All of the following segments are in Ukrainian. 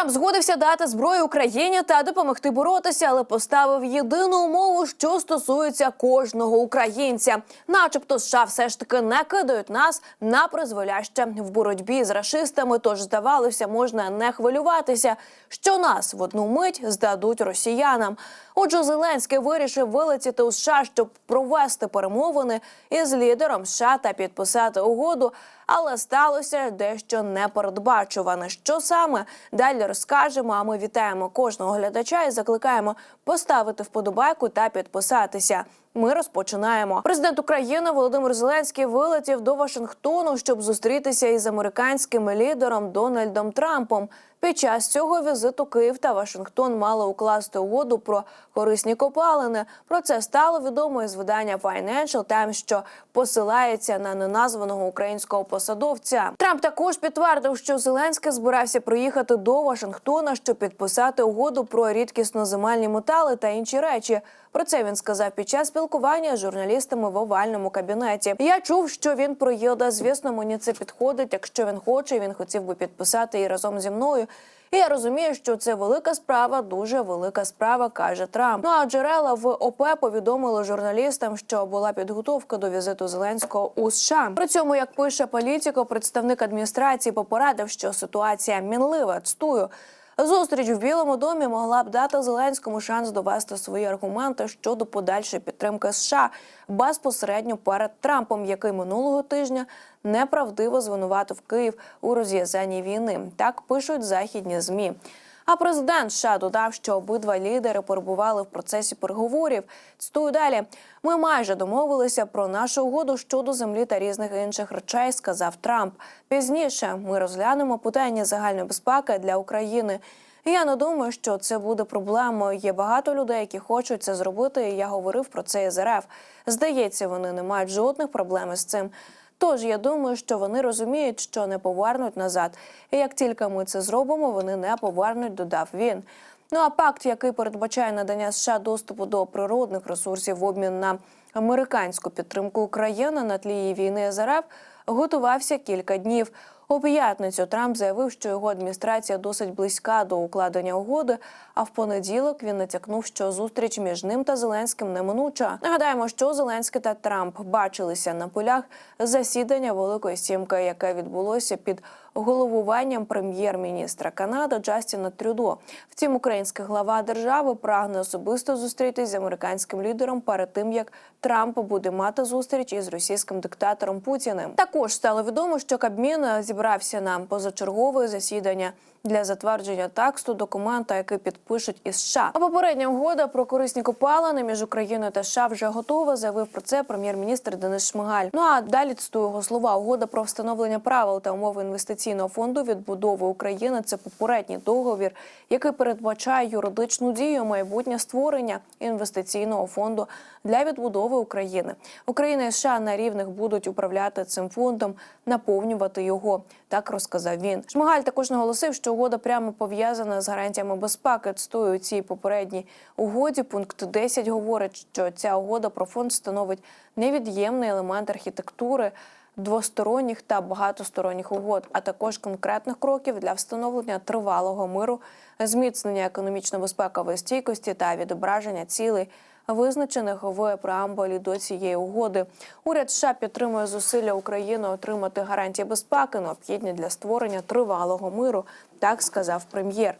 Трамп згодився дати зброю Україні та допомогти боротися, але поставив єдину умову, що стосується кожного українця. Начебто, США все ж таки не кидають нас на призволяще в боротьбі з рашистами. Тож здавалося, можна не хвилюватися, що нас в одну мить здадуть росіянам. Отже, Зеленський вирішив вилетіти у США, щоб провести перемовини із лідером США та підписати угоду. Але сталося дещо непередбачуване. Що саме далі розкажемо? А ми вітаємо кожного глядача і закликаємо поставити вподобайку та підписатися. Ми розпочинаємо. Президент України Володимир Зеленський вилетів до Вашингтону, щоб зустрітися із американським лідером Дональдом Трампом. Під час цього візиту Київ та Вашингтон мали укласти угоду про корисні копалини. Про це стало відомо із видання Financial Times, що посилається на неназваного українського посадовця. Трамп також підтвердив, що Зеленський збирався приїхати до Вашингтона, щоб підписати угоду про рідкісно земельні метали та інші речі. Про це він сказав під час спілкування з журналістами в овальному кабінеті. Я чув, що він приїде. Звісно, мені це підходить. Якщо він хоче, він хотів би підписати її разом зі мною. І я розумію, що це велика справа, дуже велика справа, каже Трамп. Ну а джерела в ОП повідомили журналістам, що була підготовка до візиту Зеленського у США. При цьому, як пише політико, представник адміністрації попередив, що ситуація мінлива. Цитую, Зустріч в Білому домі могла б дати Зеленському шанс довести свої аргументи щодо подальшої підтримки США безпосередньо перед Трампом, який минулого тижня неправдиво звинуватив Київ у розв'язанні війни. Так пишуть західні змі. А президент США додав, що обидва лідери перебували в процесі переговорів. Цитую далі. Ми майже домовилися про нашу угоду щодо землі та різних інших речей, сказав Трамп. Пізніше ми розглянемо питання загальної безпеки для України. Я не думаю, що це буде проблемою. Є багато людей, які хочуть це зробити. і Я говорив про це із РФ. Здається, вони не мають жодних проблем із цим. Тож я думаю, що вони розуміють, що не повернуть назад. І як тільки ми це зробимо, вони не повернуть, додав він. Ну а пакт, який передбачає надання США доступу до природних ресурсів в обмін на американську підтримку України на тлі її війни з РФ, готувався кілька днів. У п'ятницю Трамп заявив, що його адміністрація досить близька до укладення угоди. А в понеділок він натякнув, що зустріч між ним та Зеленським неминуча. Нагадаємо, що Зеленський та Трамп бачилися на полях засідання Великої Сімки, яке відбулося під головуванням прем'єр-міністра Канади Джастіна Трюдо. Втім, українська глава держави прагне особисто зустрітись з американським лідером перед тим, як Трамп буде мати зустріч із російським диктатором Путіним. Також стало відомо, що Кабмін зібрався на позачергове засідання для затвердження тексту документа, який підпишуть із США. А попередня угода про корисні копалини між Україною та США вже готова. Заявив про це прем'єр-міністр Денис Шмигаль. Ну а далі цитую його слова. Угода про встановлення правил та умови інвестиційного фонду відбудови України. Це попередній договір, який передбачає юридичну дію майбутнє створення інвестиційного фонду для відбудови України. Україна і США на рівних будуть управляти цим фондом, наповнювати його. Так розказав він. Шмигаль також наголосив, що угода прямо пов'язана з гарантіями безпеки. Цитую у цій попередній угоді. Пункт 10 говорить, що ця угода про фонд становить невід'ємний елемент архітектури. Двосторонніх та багатосторонніх угод, а також конкретних кроків для встановлення тривалого миру, зміцнення економічно-безпекової стійкості та відображення цілей, визначених в преамбулі до цієї угоди. Уряд США підтримує зусилля України отримати гарантії безпеки, необхідні для створення тривалого миру. Так сказав прем'єр.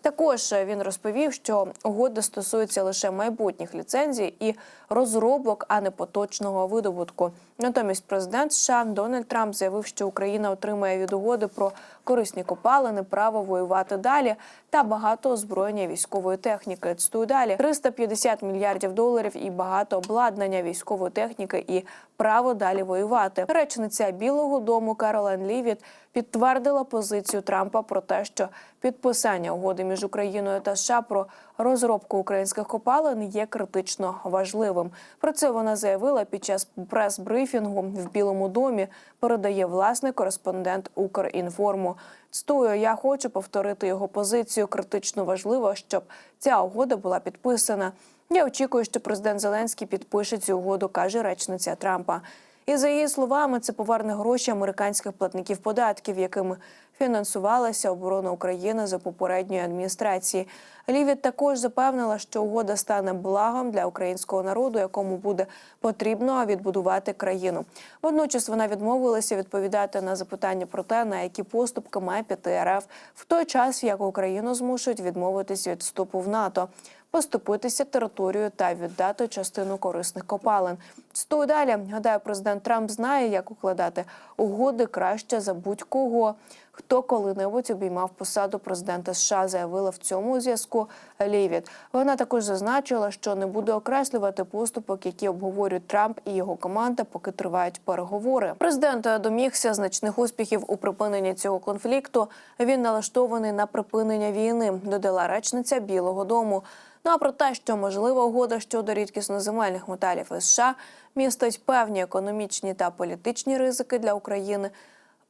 Також він розповів, що угода стосується лише майбутніх ліцензій і розробок, а не поточного видобутку. Натомість президент США Дональд Трамп заявив, що Україна отримає від угоди про корисні копалини, право воювати далі та багато озброєння військової техніки. Цитую далі 350 мільярдів доларів і багато обладнання військової техніки і право далі воювати. Речниця Білого Дому Каролен Лівіт підтвердила позицію Трампа про те, що підписання угоди між Україною та США про розробку українських копалин є критично важливим. Про це вона заявила під час прес-брифінгу в Білому домі. Передає власний кореспондент Укрінформу. Цитую, я хочу повторити його позицію. Критично важливо, щоб ця угода була підписана. Я очікую, що президент Зеленський підпише цю угоду, каже речниця Трампа. І за її словами, це поверне гроші американських платників податків, якими фінансувалася оборона України за попередньої адміністрації. Лівіт також запевнила, що угода стане благом для українського народу, якому буде потрібно відбудувати країну. Водночас вона відмовилася відповідати на запитання про те, на які поступки має піти РФ в той час, як Україну змушують відмовитись від вступу в НАТО. Поступитися територію та віддати частину корисних копалин. Стою далі. Гадаю, президент Трамп знає, як укладати угоди краще за будь-кого. Хто коли-небудь обіймав посаду президента США, заявила в цьому зв'язку Лівіт. Вона також зазначила, що не буде окреслювати поступок, які обговорюють Трамп і його команда, поки тривають переговори. Президент домігся значних успіхів у припиненні цього конфлікту. Він налаштований на припинення війни, додала речниця Білого Дому. Ну а про те, що можлива угода щодо рідкісноземельних металів із США містить певні економічні та політичні ризики для України.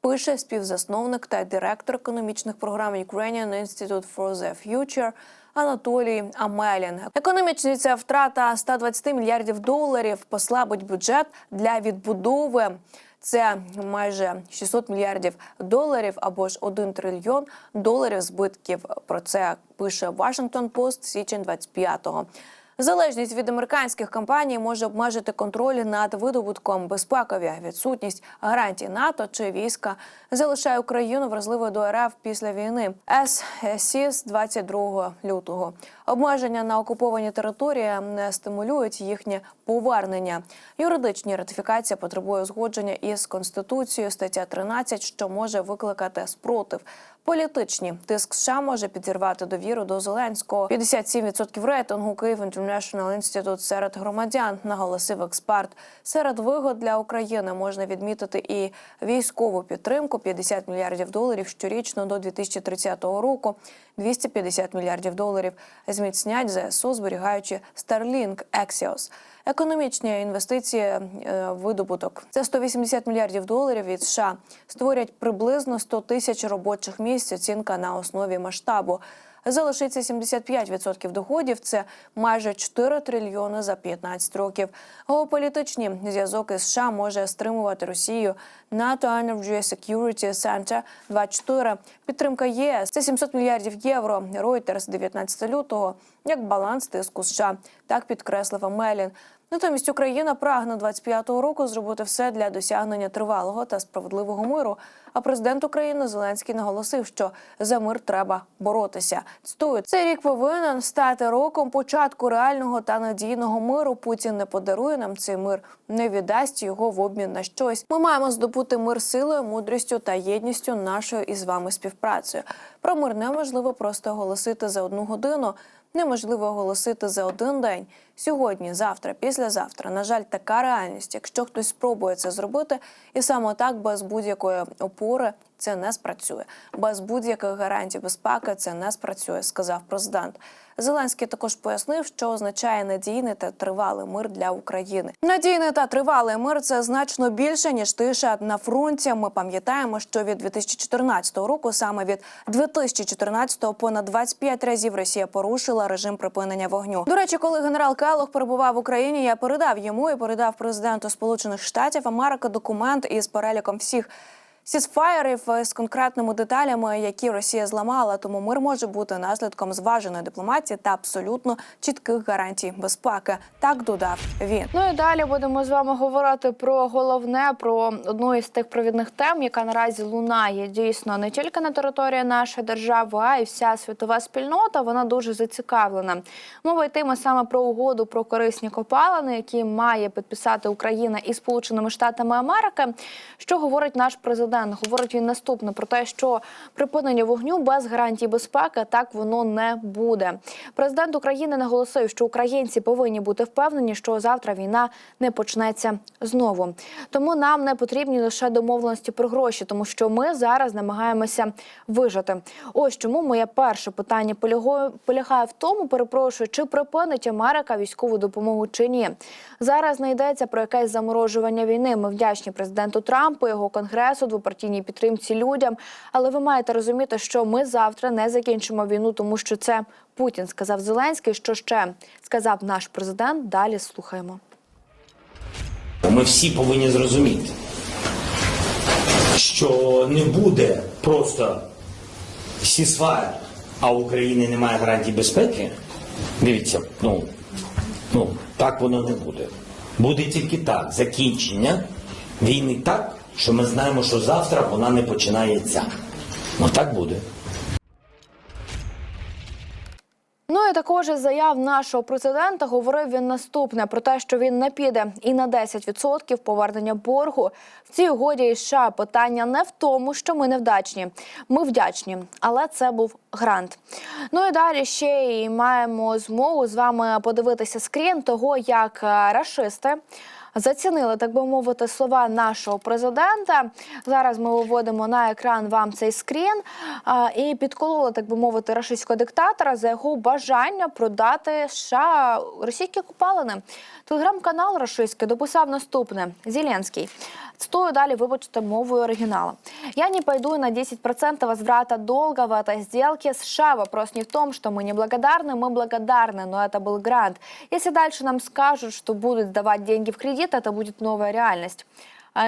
Пише співзасновник та директор економічних програм Ukrainian Institute for the Future Анатолій Амелін. Економічні ця втрата 120 мільярдів доларів послабить бюджет для відбудови. Це майже 600 мільярдів доларів або ж 1 трильйон доларів збитків. Про це пише Washington Post січень 25-го. Залежність від американських компаній може обмежити контроль над видобутком безпекові відсутність гарантій НАТО чи війська залишає Україну вразливою до РФ після війни. ССІС 22 лютого. Обмеження на окуповані території не стимулюють їхнє повернення. Юридичні ратифікація потребує узгодження із конституцією стаття 13, що може викликати спротив. Політичні тиск США може підірвати довіру до Зеленського. 57% рейтингу Київ International Institute серед громадян, наголосив експерт. Серед вигод для України можна відмітити і військову підтримку 50 мільярдів доларів щорічно до 2030 року, 250 мільярдів доларів зміцнять ЗСУ, зберігаючи Starlink Axios. Економічні інвестиції, е, видобуток це 180 мільярдів доларів від США. Створять приблизно 100 тисяч робочих місць. Оцінка на основі масштабу. Залишиться 75% доходів. Це майже 4 трильйони за 15 років. Геополітичні зв'язок із США може стримувати Росію. НАТО Energy Security Center 24. Підтримка ЄС це 700 мільярдів євро. Reuters 19 лютого як баланс тиску США. Так підкреслив Амелін. Натомість Україна прагне 25-го року зробити все для досягнення тривалого та справедливого миру. А президент України Зеленський наголосив, що за мир треба боротися. Цитую, цей рік повинен стати роком початку реального та надійного миру. Путін не подарує нам цей мир, не віддасть його в обмін на щось. Ми маємо здобути мир силою, мудрістю та єдністю нашою із вами співпрацею. Про мир неможливо просто оголосити за одну годину. Неможливо оголосити за один день. Сьогодні, завтра, післязавтра. На жаль, така реальність. Якщо хтось спробує це зробити, і саме так без будь-якої опори це не спрацює. Без будь-яких гарантій безпеки це не спрацює, сказав президент. Зеленський також пояснив, що означає надійний та тривалий мир для України. Надійний та тривалий мир це значно більше ніж тиша на фронті. Ми пам'ятаємо, що від 2014 року, саме від 2014 понад 25 разів Росія порушила режим припинення вогню. До речі, коли генерал Келлог перебував в Україні, я передав йому і передав президенту Сполучених Штатів Америки документ із переліком всіх. Сісфаєрів з конкретними деталями, які Росія зламала, тому мир може бути наслідком зваженої дипломатії та абсолютно чітких гарантій безпеки. Так додав він. Ну і далі будемо з вами говорити про головне, про одну із тих провідних тем, яка наразі лунає дійсно не тільки на території нашої держави, а й вся світова спільнота. Вона дуже зацікавлена. Мова йтиме саме про угоду про корисні копалини, які має підписати Україна із Сполученими Штатами Америки. Що говорить наш президент? Говорить він наступне про те, що припинення вогню без гарантій безпеки так воно не буде. Президент України наголосив, що українці повинні бути впевнені, що завтра війна не почнеться знову. Тому нам не потрібні лише домовленості про гроші, тому що ми зараз намагаємося вижити. Ось чому моє перше питання полягає в тому, перепрошую, чи припинить Америка військову допомогу чи ні. Зараз не йдеться про якесь заморожування війни. Ми вдячні президенту Трампу, його конгресу, двопартійній підтримці людям. Але ви маєте розуміти, що ми завтра не закінчимо війну, тому що це Путін сказав Зеленський. Що ще сказав наш президент? Далі слухаємо. ми всі повинні зрозуміти, що не буде просто сісфайр, а України немає гарантій безпеки. Дивіться, ну, ну так воно не буде. Буде тільки так, закінчення війни так, що ми знаємо, що завтра вона не починається. Ну так буде. Ну і також із заяв нашого президента говорив він наступне про те, що він не піде і на 10% повернення боргу. В цій угоді із США питання не в тому, що ми невдачні. Ми вдячні, але це був грант. Ну і далі ще й маємо змогу з вами подивитися скрін того, як е, рашисти. Зацінили, так би мовити, слова нашого президента. Зараз ми виводимо на екран вам цей скрін і підкололи, так би мовити, рашистського диктатора за його бажання продати США російські купалини. Телеграм-канал рашистський дописав наступне: Зеленський. Цитую далі, вибачте, мовою оригинала. Я не пойду на 10% возврата долга в этой сделке США. Вопрос не в том, что мы не благодарны, мы благодарны, но это был грант. Если дальше нам скажут, что будут давать деньги в кредит, это будет новая реальность.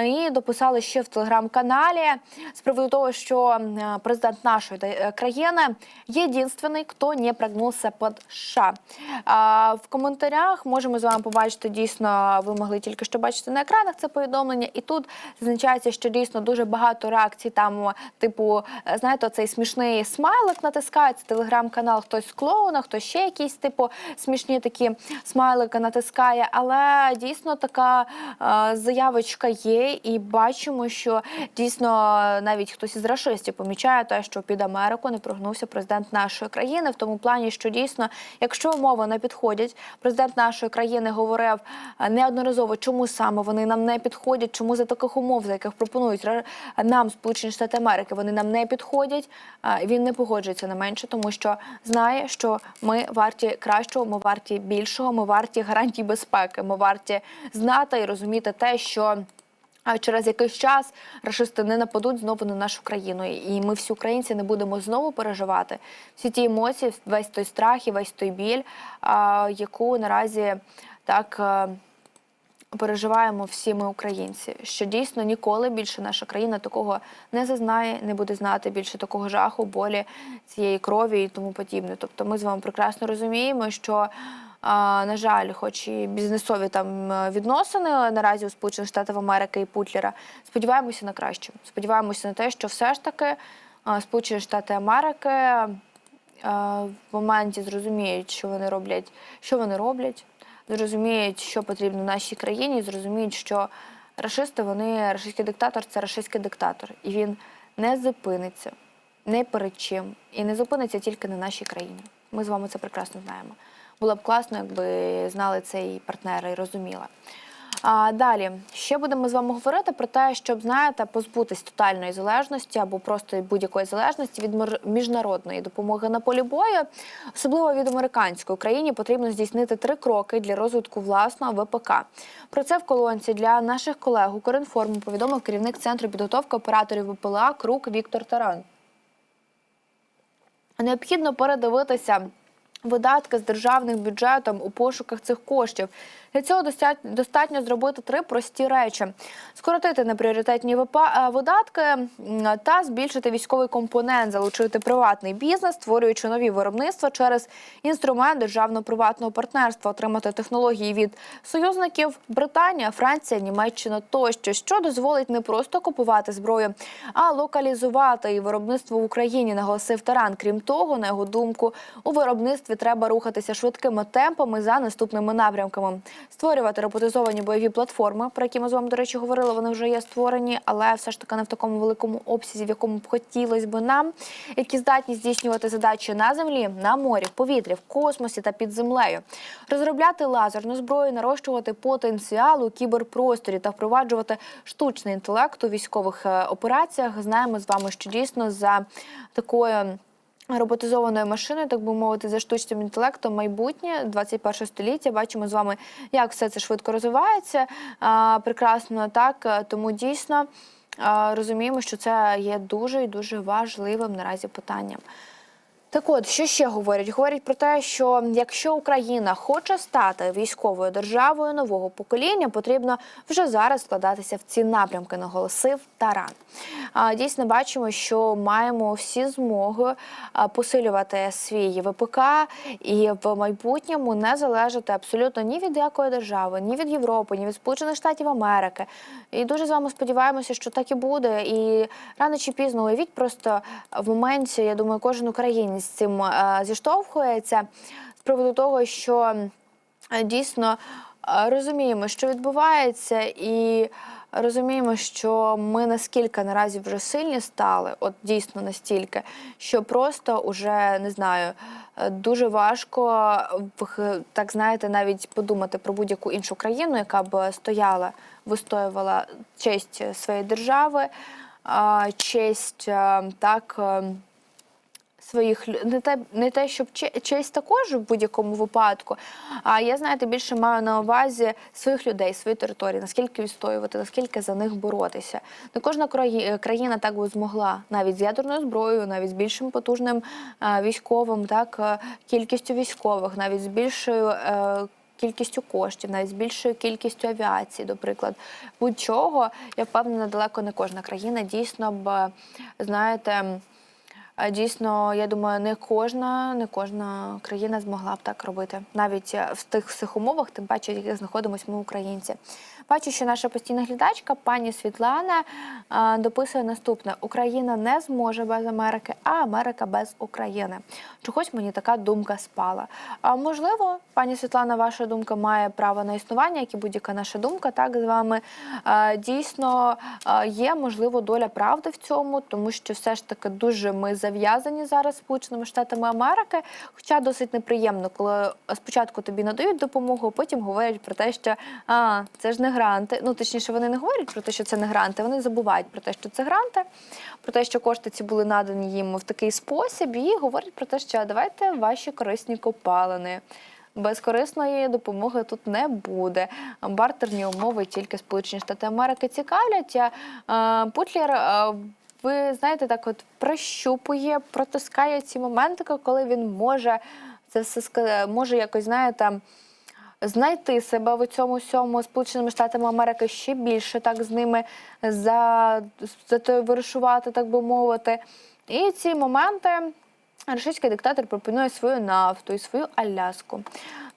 І дописали ще в телеграм-каналі з приводу того, що е, президент нашої е, країни єдинственний, хто не прогнувся під США. В коментарях можемо з вами побачити дійсно. Ви могли тільки що бачити на екранах це повідомлення, і тут зазначається, що дійсно дуже багато реакцій. Там, типу, е, знаєте, цей смішний смайлик натискається. Телеграм-канал хтось клоуна, хтось ще якісь типу смішні такі смайлики натискає. Але дійсно така заявочка є, і бачимо, що дійсно навіть хтось із рашистів помічає те, що під Америку не прогнувся президент нашої країни, в тому плані, що дійсно, якщо умови не підходять, президент нашої країни говорив е, неодноразово, чому саме вони нам не підходять, чому за таких умов, за яких пропонують нам Сполучені Штати Америки, вони нам не підходять. Він не погоджується на менше, тому що знає, що ми варті кращого, ми варті більшого, ми варті гарантій безпеки. Ми варті знати і розуміти те, що. А через якийсь час рашисти не нападуть знову на нашу країну, і ми всі українці не будемо знову переживати всі ті емоції, весь той страх і весь той біль, яку наразі так. е, Переживаємо всі ми українці, що дійсно ніколи більше наша країна такого не зазнає, не буде знати більше такого жаху, болі, цієї крові і тому подібне. Тобто, ми з вами прекрасно розуміємо, що на жаль, хоч і бізнесові там е, відносини наразі у Сполучених Штатів Америки і Путлера, сподіваємося на краще. Сподіваємося на те, що все ж таки Сполучені Штати Америки е, в моменті зрозуміють, що вони роблять, що вони роблять, зрозуміють, що потрібно нашій країні, зрозуміють, що рашисти, вони рашистський диктатор це рашистський диктатор, і він не зупиниться не перед чим і не зупиниться тільки на нашій країні. Ми з вами це прекрасно знаємо. Було б класно, якби знали це і і розуміли. А далі ще будемо з вами говорити про те, щоб знаєте, позбутись тотальної залежності або просто будь-якої залежності від міжнародної допомоги на полі бою, особливо від американської Україні, потрібно здійснити три кроки для розвитку власного ВПК. Про це в колонці для наших колег у Коринформу повідомив керівник центру підготовки операторів ВПЛА Крук Віктор Таран. Необхідно передивитися видатки з державним бюджетом у пошуках цих коштів. Для цього достатньо зробити три прості речі: скоротити непріоритетні е, видатки та збільшити військовий компонент, залучити приватний бізнес, створюючи нові виробництва через інструмент державно-приватного партнерства, отримати технології від союзників Британія, Франція, Німеччина тощо, що дозволить не просто купувати зброю, а локалізувати її виробництво в Україні, наголосив Таран. Крім того, на його думку, у виробництві треба рухатися швидкими темпами за наступними напрямками: створювати роботизовані бойові платформи, про які ми з вами, до речі, говорили. Вони вже є створені, але все ж таки не в такому великому обсязі, в якому б хотілося б нам, які здатні здійснювати задачі на землі, на морі, в повітрі, в космосі та під землею, розробляти лазерну зброю, нарощувати потенціал у кіберпросторі та впроваджувати штучний інтелект у військових е, операціях. Знаємо з вами, що дійсно за такою. Роботизованою машиною, так би мовити, за штучним інтелектом, майбутнє 21 століття. Бачимо з вами, як все це швидко розвивається. А, прекрасно так. е, Тому дійсно а, розуміємо, що це є дуже і дуже важливим наразі питанням. Так от, що ще говорять? Говорять про те, що якщо Україна хоче стати військовою державою нового покоління, потрібно вже зараз вкладатися в ці напрямки, наголосив Таран. Дійсно, бачимо, що маємо всі змоги посилювати свій ВПК і в майбутньому не залежати абсолютно ні від якої держави, ні від Європи, ні від Сполучених Штатів Америки. І дуже з вами сподіваємося, що так і буде. І рано чи пізно уявіть просто в моменті, я думаю, кожен українець з цим е, зіштовхується з приводу того, що е, дійсно е, розуміємо, що відбувається, і розуміємо, що ми наскільки наразі вже сильні стали, от дійсно настільки, що просто уже не знаю. Дуже важко так знаєте, навіть подумати про будь-яку іншу країну, яка б стояла, вистоювала честь своєї держави, честь так. Е, Своїх не те, не те, щоб че- честь також в будь-якому випадку. А я знаєте, більше маю на увазі своїх людей, свої території, наскільки відстоювати, наскільки за них боротися. Не кожна країна так би змогла, навіть з ядерною зброєю, навіть з більшим потужним е, військовим, так е, кількістю військових, навіть з більшою. е, Кількістю коштів, навіть з більшою кількістю авіації, до прикладу, будь-чого, я впевнена, далеко не кожна країна дійсно б знаєте. Дійсно, я думаю, не кожна, не кожна країна змогла б так робити, навіть е, в тих всіх умовах, тим паче, в яких знаходимося ми, українці. Бачу, що наша постійна глядачка, пані Світлана, е, дописує наступне: Україна не зможе без Америки, а Америка без України. Чогось мені така думка спала. А можливо, пані Світлана, ваша думка має право на існування, як і будь-яка наша думка, так з вами дійсно е, є можливо доля правди в цьому, тому що все ж таки дуже ми зав'язані зараз Сполученими Штатами Америки. Хоча досить неприємно, коли спочатку тобі надають допомогу, а потім говорять про те, що а це ж не гранти. Ну точніше, вони не говорять про те, що це не гранти. Вони забувають про те, що це гранти, про те, що кошти ці були надані їм в такий спосіб, і говорять про те, що давайте ваші корисні копалини. Без корисної допомоги тут не буде. Бартерні умови тільки Сполучені Штати Америки цікавлять. Путлер, ви знаєте, так от прощупує, протискає ці моменти, коли він може це все може якось, знаєте, знайти себе в цьому всьому Сполученими Штатами Америки ще більше так з ними за, вирушувати, так би мовити. І ці моменти російський диктатор пропонує свою нафту і свою Аляску.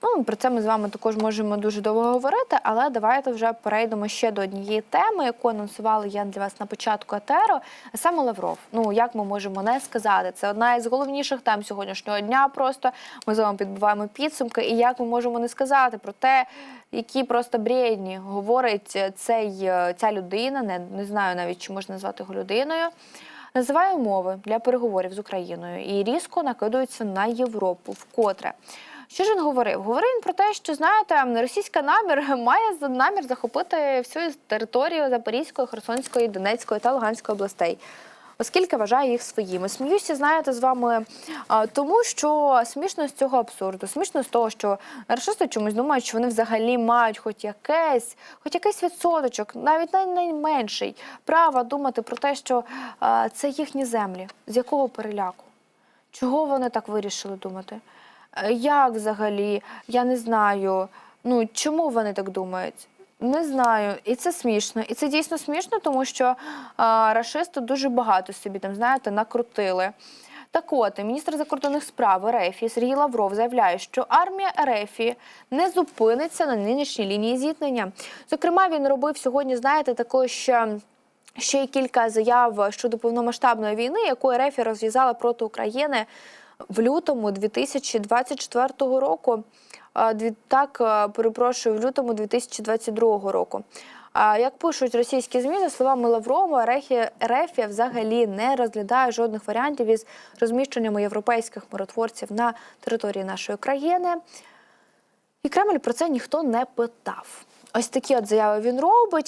Ну, про це ми з вами також можемо дуже довго говорити, але давайте вже перейдемо ще до однієї теми, яку анонсувала я для вас на початку етеру, а саме Лавров. Ну як ми можемо не сказати? Це одна із головніших тем сьогоднішнього дня. Просто ми з вами підбиваємо підсумки, і як ми можемо не сказати про те, які просто бредні говорить цей ця людина. Не, не знаю навіть чи можна назвати його людиною. Називає умови для переговорів з Україною і різко накидується на Європу вкотре. Що ж він говорив? Говорив він про те, що знаєте, російська намір має намір захопити всю територію Запорізької, Херсонської, Донецької та Луганської областей. Оскільки вважає їх своїми. Сміюся, знаєте, з вами, тому що смішно з цього абсурду, смішно з того, що расисти чомусь думають, що вони взагалі мають хоч якесь, хоч якийсь відсоточок, навіть найменший, права думати про те, що це їхні землі. З якого переляку? Чого вони так вирішили думати? Е, Як взагалі? Я не знаю. Ну чому вони так думають? Не знаю, і це смішно. І це дійсно смішно, тому що а, рашисти дуже багато собі там, знаєте, накрутили. Так от, міністр закордонних справ РФ Сергій Лавров заявляє, що армія РФ не зупиниться на нинішній лінії зіткнення. Зокрема, він робив сьогодні, знаєте, також ще й кілька заяв щодо повномасштабної війни, яку РФ розв'язала проти України в лютому 2024 року. А, дві- Так, е, перепрошую, в лютому 2022 року. Як пишуть російські ЗМІ, за словами Лаврова, Рефія взагалі не розглядає жодних варіантів із розміщенням європейських миротворців на території нашої країни. І Кремль про це ніхто не питав. Ось такі от заяви він робить.